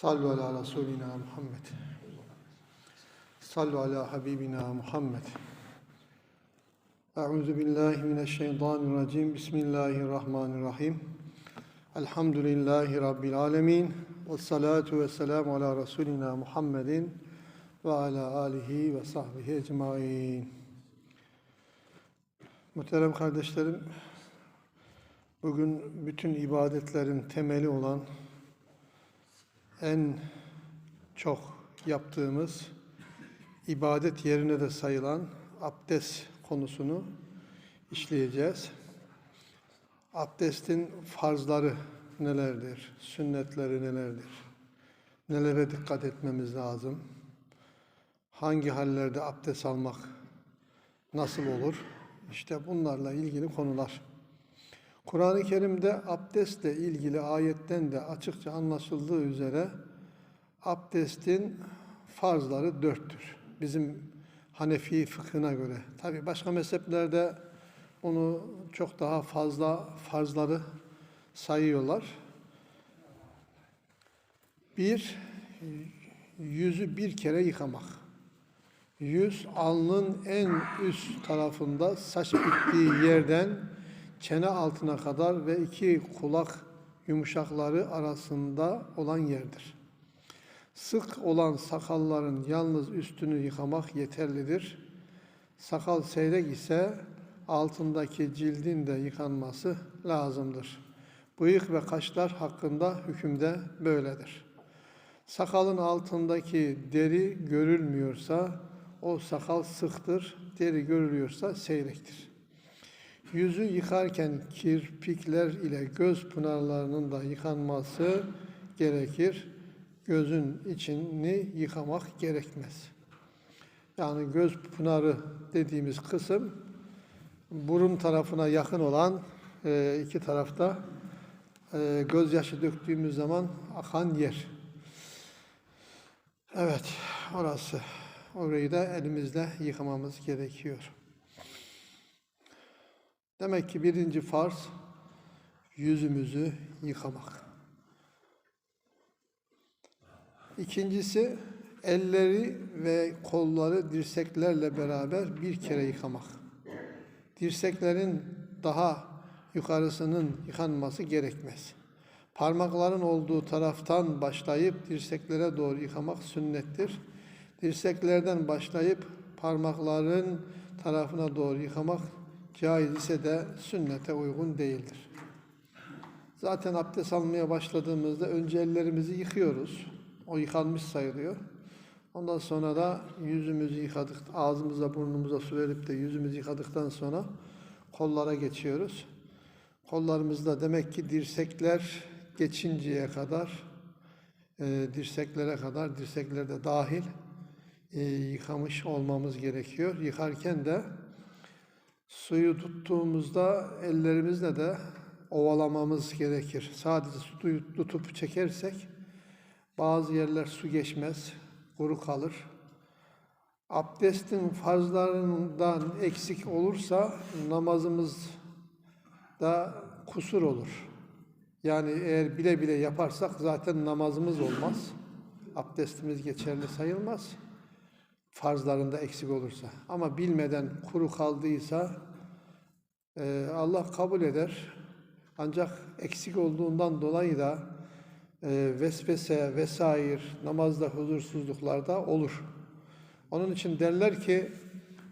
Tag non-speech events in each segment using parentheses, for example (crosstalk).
Sallu ala Resulina Muhammed. Sallu ala Habibina Muhammed. Euzu billahi mineşşeytanirracim. Bismillahirrahmanirrahim. Elhamdülillahi Rabbil alemin. Ve salatu ve selamu ala Resulina Muhammedin ve ala alihi ve sahbihi ecmain. Muhterem kardeşlerim, bugün bütün ibadetlerin temeli olan en çok yaptığımız ibadet yerine de sayılan abdest konusunu işleyeceğiz. Abdestin farzları nelerdir? Sünnetleri nelerdir? Nelere dikkat etmemiz lazım? Hangi hallerde abdest almak nasıl olur? İşte bunlarla ilgili konular. Kur'an-ı Kerim'de abdestle ilgili ayetten de açıkça anlaşıldığı üzere abdestin farzları dörttür. Bizim Hanefi fıkhına göre. Tabi başka mezheplerde bunu çok daha fazla farzları sayıyorlar. Bir, yüzü bir kere yıkamak. Yüz alnın en üst tarafında saç bittiği yerden çene altına kadar ve iki kulak yumuşakları arasında olan yerdir. Sık olan sakalların yalnız üstünü yıkamak yeterlidir. Sakal seyrek ise altındaki cildin de yıkanması lazımdır. Bıyık ve kaşlar hakkında hükümde böyledir. Sakalın altındaki deri görülmüyorsa o sakal sıktır, deri görülüyorsa seyrektir. Yüzü yıkarken kirpikler ile göz pınarlarının da yıkanması gerekir. Gözün içini yıkamak gerekmez. Yani göz pınarı dediğimiz kısım burun tarafına yakın olan e, iki tarafta e, gözyaşı döktüğümüz zaman akan yer. Evet, orası. Orayı da elimizle yıkamamız gerekiyor. Demek ki birinci farz yüzümüzü yıkamak. İkincisi elleri ve kolları dirseklerle beraber bir kere yıkamak. Dirseklerin daha yukarısının yıkanması gerekmez. Parmakların olduğu taraftan başlayıp dirseklere doğru yıkamak sünnettir. Dirseklerden başlayıp parmakların tarafına doğru yıkamak caiz ise de sünnete uygun değildir. Zaten abdest almaya başladığımızda önce ellerimizi yıkıyoruz. O yıkanmış sayılıyor. Ondan sonra da yüzümüzü yıkadık, ağzımıza burnumuza su verip de yüzümüzü yıkadıktan sonra kollara geçiyoruz. Kollarımızda demek ki dirsekler geçinceye kadar, e, dirseklere kadar, dirsekler de dahil e, yıkamış olmamız gerekiyor. Yıkarken de Suyu tuttuğumuzda ellerimizle de ovalamamız gerekir. Sadece suyu tutup çekersek bazı yerler su geçmez, kuru kalır. Abdestin farzlarından eksik olursa namazımız da kusur olur. Yani eğer bile bile yaparsak zaten namazımız olmaz. Abdestimiz geçerli sayılmaz farzlarında eksik olursa. Ama bilmeden kuru kaldıysa e, Allah kabul eder. Ancak eksik olduğundan dolayı da e, vesvese vesaire namazda huzursuzluklarda olur. Onun için derler ki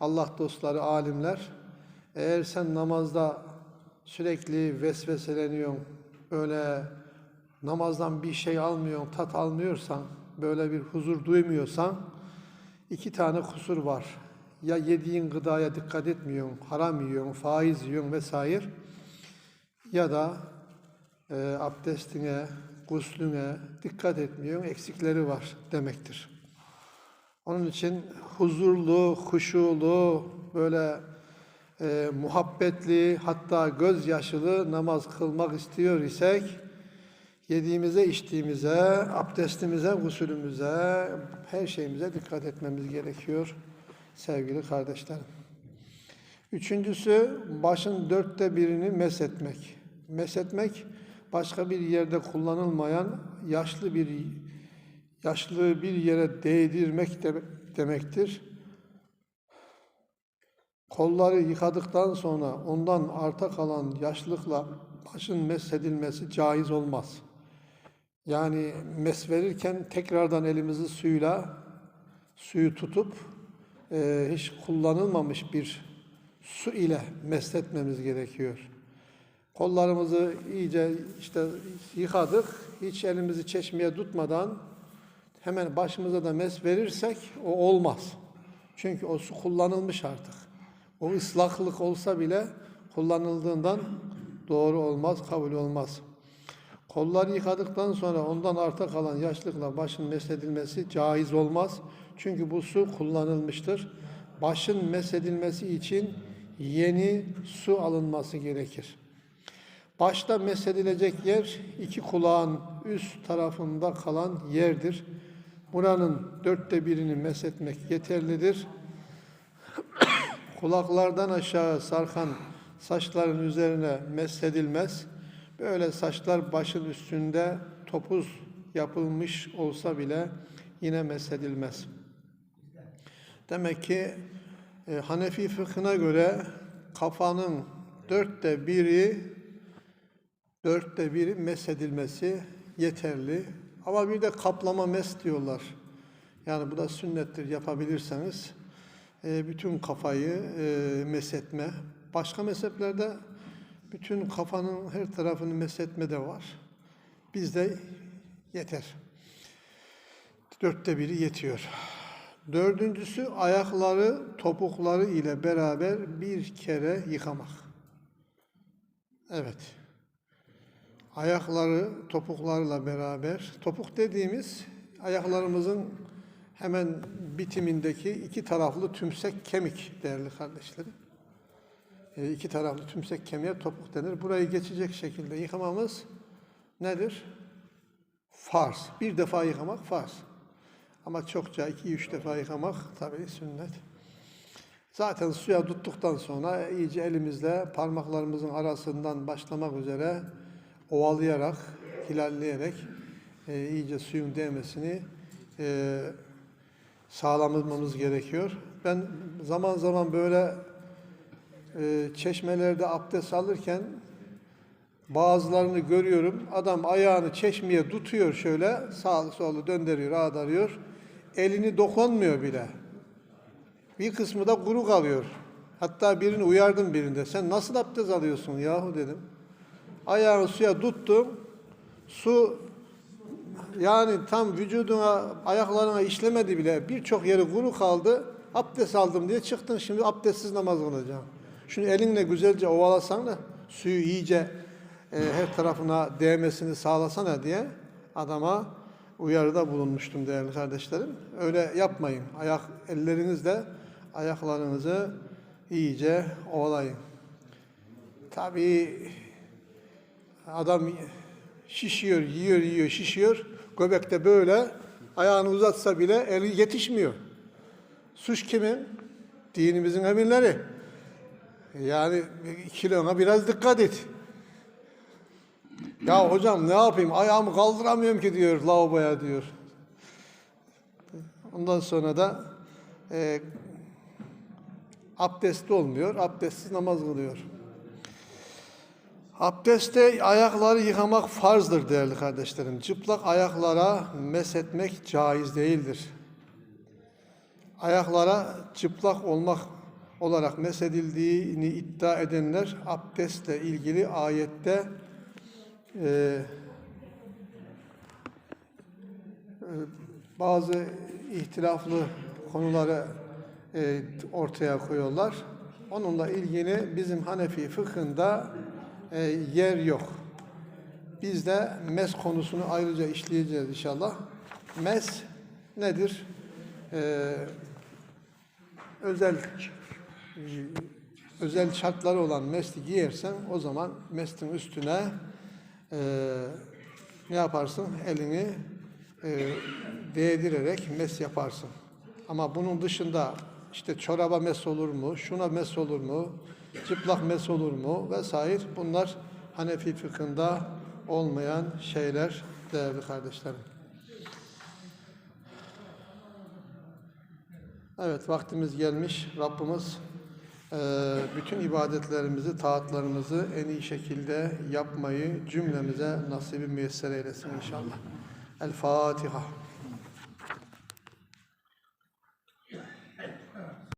Allah dostları, alimler eğer sen namazda sürekli vesveseleniyorsun, böyle namazdan bir şey almıyorsun, tat almıyorsan, böyle bir huzur duymuyorsan iki tane kusur var. Ya yediğin gıdaya dikkat etmiyorsun, haram yiyorsun, faiz yiyorsun vesaire. Ya da e, abdestine, guslüne dikkat etmiyorsun, eksikleri var demektir. Onun için huzurlu, huşulu, böyle e, muhabbetli, hatta gözyaşılı namaz kılmak istiyor isek, yediğimize, içtiğimize, abdestimize, gusülümüze, her şeyimize dikkat etmemiz gerekiyor sevgili kardeşlerim. Üçüncüsü başın dörtte birini mesetmek. Mesetmek başka bir yerde kullanılmayan yaşlı bir yaşlılığı bir yere değdirmek de- demektir. Kolları yıkadıktan sonra ondan arta kalan yaşlıkla başın mesedilmesi caiz olmaz. Yani mes verirken tekrardan elimizi suyla suyu tutup e, hiç kullanılmamış bir su ile mesletmemiz gerekiyor. Kollarımızı iyice işte yıkadık, hiç elimizi çeşmeye tutmadan hemen başımıza da mes verirsek o olmaz. Çünkü o su kullanılmış artık. O ıslaklık olsa bile kullanıldığından doğru olmaz, kabul olmaz. Kolları yıkadıktan sonra ondan arta kalan yaşlıkla başın mesedilmesi caiz olmaz. Çünkü bu su kullanılmıştır. Başın mesedilmesi için yeni su alınması gerekir. Başta mesedilecek yer iki kulağın üst tarafında kalan yerdir. Buranın dörtte birini mesetmek yeterlidir. (coughs) Kulaklardan aşağı sarkan saçların üzerine mesedilmez. Böyle saçlar başın üstünde topuz yapılmış olsa bile yine mesedilmez. Demek ki e, Hanefi fıkhına göre kafanın dörtte biri dörtte biri mesedilmesi yeterli. Ama bir de kaplama mes diyorlar. Yani bu da sünnettir yapabilirseniz. e, bütün kafayı e, mesetme. Başka mezheplerde bütün kafanın her tarafını mesetme de var. Bizde yeter. Dörtte biri yetiyor. Dördüncüsü ayakları topukları ile beraber bir kere yıkamak. Evet. Ayakları topuklarla beraber, topuk dediğimiz ayaklarımızın hemen bitimindeki iki taraflı tümsek kemik değerli kardeşlerim. E, iki taraflı tümsek kemiğe topuk denir. Burayı geçecek şekilde yıkamamız nedir? Farz. Bir defa yıkamak farz. Ama çokça iki üç defa yıkamak tabii sünnet. Zaten suya tuttuktan sonra iyice elimizle parmaklarımızın arasından başlamak üzere ovalayarak, hilalleyerek e, iyice suyun değmesini e, sağlamamız gerekiyor. Ben zaman zaman böyle e, çeşmelerde abdest alırken bazılarını görüyorum. Adam ayağını çeşmeye tutuyor şöyle, sağlı sollu döndürüyor, ağdarıyor. Elini dokunmuyor bile. Bir kısmı da kuru kalıyor. Hatta birini uyardım birinde. Sen nasıl abdest alıyorsun yahu dedim. Ayağını suya tuttum. Su yani tam vücuduna, ayaklarına işlemedi bile. Birçok yeri kuru kaldı. Abdest aldım diye çıktın. Şimdi abdestsiz namaz kılacağım. Şunu elinle güzelce ovalasan da suyu iyice e, her tarafına değmesini sağlasana diye adama uyarıda bulunmuştum değerli kardeşlerim. Öyle yapmayın. Ayak ellerinizle ayaklarınızı iyice ovalayın. Tabii adam şişiyor, yiyor, yiyor, şişiyor. Göbekte böyle ayağını uzatsa bile eli yetişmiyor. Suç kimin? Dinimizin emirleri. Yani kilona biraz dikkat et. Ya hocam ne yapayım ayağımı kaldıramıyorum ki diyor lavaboya diyor. Ondan sonra da e, abdestli olmuyor, abdestsiz namaz kılıyor. Abdestte ayakları yıkamak farzdır değerli kardeşlerim. Çıplak ayaklara mesetmek caiz değildir. Ayaklara çıplak olmak olarak mesedildiğini iddia edenler abdestle ilgili ayette e, e, bazı ihtilaflı konuları e, ortaya koyuyorlar. Onunla ilgili bizim Hanefi fıkhında e, yer yok. Biz de mes konusunu ayrıca işleyeceğiz inşallah. Mes nedir? E, özel özel şartları olan mesli giyersen o zaman meslin üstüne e, ne yaparsın? Elini e, değdirerek mes yaparsın. Ama bunun dışında işte çoraba mes olur mu, şuna mes olur mu, çıplak mes olur mu vesaire bunlar Hanefi fıkhında olmayan şeyler değerli kardeşlerim. Evet vaktimiz gelmiş. Rabbimiz bütün ibadetlerimizi, taatlarımızı en iyi şekilde yapmayı cümlemize nasibi müyesser eylesin inşallah. El Fatiha.